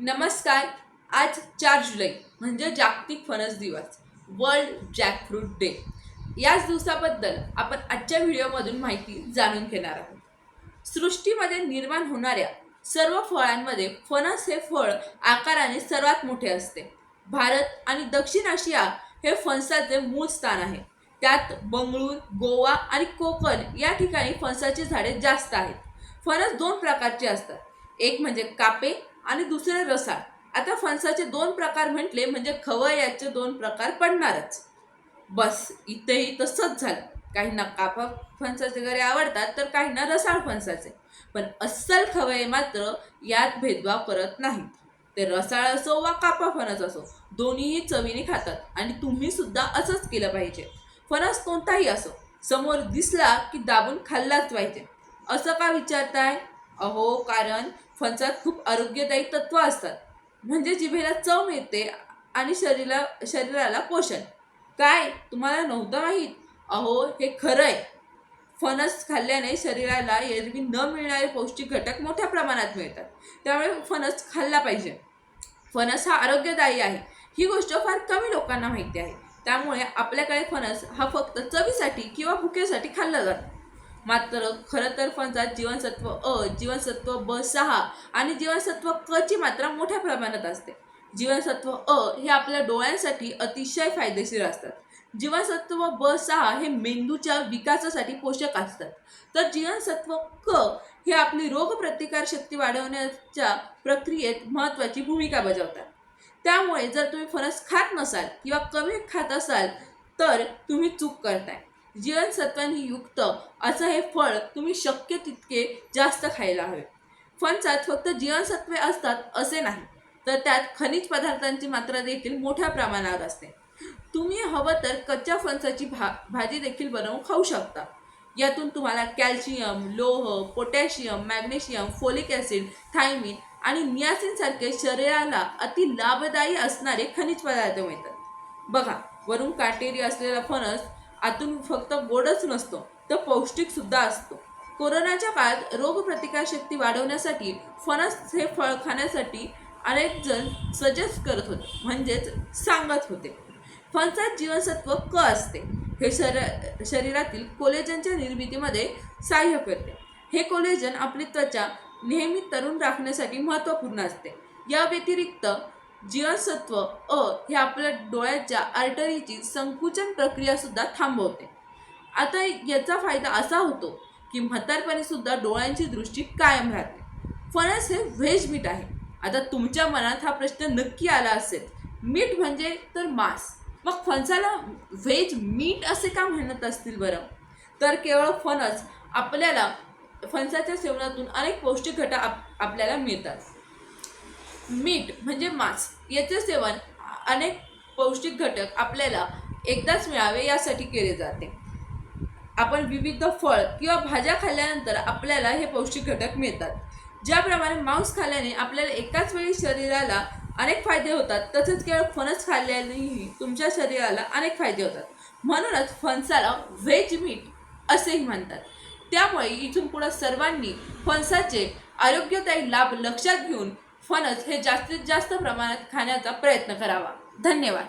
नमस्कार आज चार जुलै म्हणजे जागतिक फणस दिवस वर्ल्ड जॅकफ्रूट डे याच दिवसाबद्दल आपण आजच्या व्हिडिओमधून माहिती जाणून घेणार आहोत. सृष्टीमध्ये निर्माण होणाऱ्या सर्व फळांमध्ये फणस हे फळ आकाराने सर्वात मोठे असते. भारत आणि दक्षिण आशिया हे फणसाचे मूळ स्थान आहे. त्यात बंगळूर गोवा आणि कोकण या ठिकाणी फणसाची झाडे जास्त आहेत. फणस दोन प्रकारचे असतात. एक म्हणजे कापे आणि दुसरे रसाळ. आता फणसाचे दोन प्रकार म्हटले म्हणजे खवयाचे दोन प्रकार पडणारच. बस इथेही तसंच झालं. काहींना कापा फणसाचे घरे आवडतात तर काहींना रसाळ फणसाचे. पण अस्सल खवय मात्र यात भेदभाव करत नाहीत. ते रसाळ असो वा कापा फणस असो दोन्हीही चवीने खातात आणि तुम्ही सुद्धा असंच केलं पाहिजे. फणस कोणताही असो समोर दिसला की दाबून खाल्लाच पाहिजे. असं का विचारताय? अहो कारण फणसात खूप आरोग्यदायी तत्व असतात. म्हणजे जिभेला चव मिळते आणि शरीरा शरीराला पोषण. काय? तुम्हाला नव्हतं माहीत? अहो हे खरं आहे. फणस खाल्ल्याने शरीराला एरवी न मिळणारे पौष्टिक घटक मोठ्या प्रमाणात मिळतात. त्यामुळे फणस खाल्ला पाहिजे. फणस हा आरोग्यदायी आहे. ही गोष्ट फार कमी लोकांना माहिती आहे. त्यामुळे आपल्याकडे फणस हा फक्त चवीसाठी किंवा भुकेसाठी खाल्ला जातो. मात्र खरं तर फणसात जीवनसत्व अ जीवनसत्व ब सहा आणि जीवनसत्व क ची मात्रा मोठ्या प्रमाणात असते. जीवनसत्व अ हे आपल्या डोळ्यांसाठी अतिशय फायदेशीर असतात. जीवनसत्व ब सहा हे मेंदूच्या विकासासाठी पोषक असतात. तर जीवनसत्व क हे आपली रोगप्रतिकार शक्ती वाढवण्याच्या प्रक्रियेत महत्त्वाची भूमिका बजावतात. त्यामुळे जर तुम्ही फणस खात नसाल किंवा कमी खात असाल तर तुम्ही चूक करताय. जीवनसत्वांनी युक्त असं हे फळ तुम्ही शक्य तितके जास्त खायला हवे. फणसात फक्त जीवनसत्वे असतात असे नाही. तर त्यात खनिज पदार्थांची मात्रा देखील मोठ्या प्रमाणावर असते. तुम्ही हवं तर कच्च्या फणसाची भा भाजी देखील बनवून खाऊ शकता. यातून तुम्हाला कॅल्शियम लोह potassium magnesium folic acid thiamine आणि नियासिन सारखे शरीराला अति लाभदायी असणारे खनिज पदार्थ मिळतात. बघा वरून काटेरी असलेला फणस आतून फक्त गोडच नसतो तर पौष्टिक सुद्धा असतो. कोरोनाच्या काळात रोगप्रतिकारशक्ती वाढवण्यासाठी फणस हे फळ खाण्यासाठी अनेक जण सजेस्ट करत होते म्हणजेच सांगत होते. फणसात जीवनसत्व क असते हे शर शरीरातील कोलेजनच्या निर्मितीमध्ये सहाय्य करते. हे कोलेजन आपली त्वचा नेहमी तरुण राखण्यासाठी महत्त्वपूर्ण असते. या व्यतिरिक्त जीवनसत्व अ हे आपल्या डोळ्याच्या आर्टरीची संकुचन प्रक्रिया सुद्धा थांबवते. आता याचा फायदा असा होतो की म्हातारपणी सुद्धा डोळ्यांची दृष्टी कायम राहते. फणस हे व्हेज मीठ आहे. आता तुमच्या मनात हा प्रश्न नक्की आला असेल. मीठ म्हणजे तर मांस. मग फणसाला व्हेज मीठ असे का म्हणत असतील बरं? तर केवळ फणस आपल्याला फणसाच्या सेवनातून अनेक पौष्टिक घटक आप आपल्याला मिळतात. मीठ म्हणजे मांस याचे सेवन अनेक पौष्टिक घटक आपल्याला एकदाच मिळावे यासाठी केले जाते. आपण विविध फळ किंवा भाज्या खाल्ल्यानंतर आपल्याला हे पौष्टिक घटक मिळतात. ज्याप्रमाणे मांस खाल्ल्याने आपल्याला एकाच वेळी शरीराला अनेक फायदे होतात तसेच केवळ फणस खाल्ल्यानेही तुमच्या शरीराला अनेक फायदे होतात. म्हणूनच फणसाला व्हेज मीठ असेही म्हणतात. त्यामुळे इथून पुढे सर्वांनी फणसाचे आरोग्यदायी लाभ लक्षात घेऊन फणस हे जास्तीत जास्त प्रमाणात खाण्याचा प्रयत्न करावा. धन्यवाद.